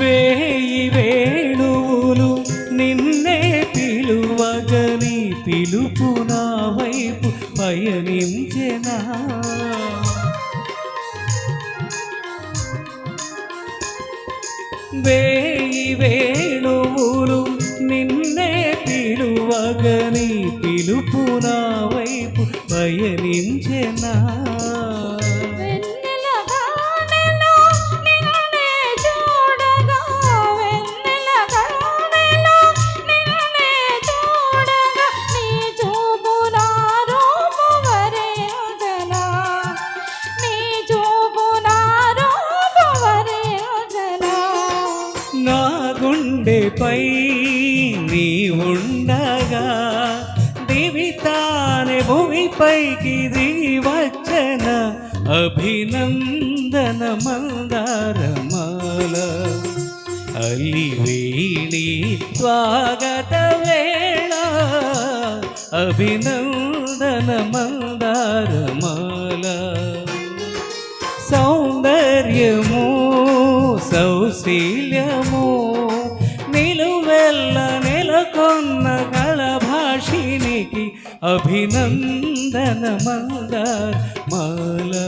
వేయి వేణువులు నిన్నే పిలువగని పిలుపు నా వైపు పయనించెనా? వేయి వేణువులు నిన్నే పిలువగని పిలుపు నా వైపు పయనించెనా? భూమిపై నీ ఉండగా? దివితానే భూమిపైకి దిగి అభినందన మందారమాల. అలివేణి స్వాగత వేళ అభినందన మందారమాల. సౌందర్యము సౌశ్రీ సన్నగళ భాషినికి అభినందన మందార్ మాలా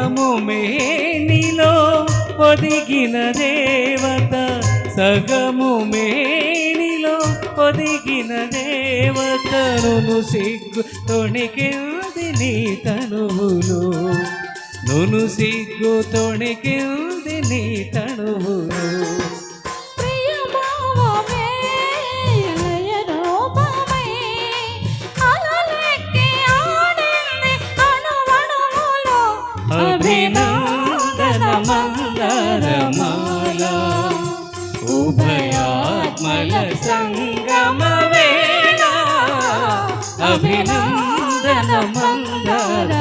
సగము మేనిలో ఒదిగిన దేవత సగము మేనిలో ఒదిగిన దేవతను సిగ్గు తొణికింది నీ తనువులు. నును సిగ్గు తొణికింది నీ తనువులు. నందన మంగళమాల ఉభయాత్మల సంగమ వేళ అభినందన మంగళ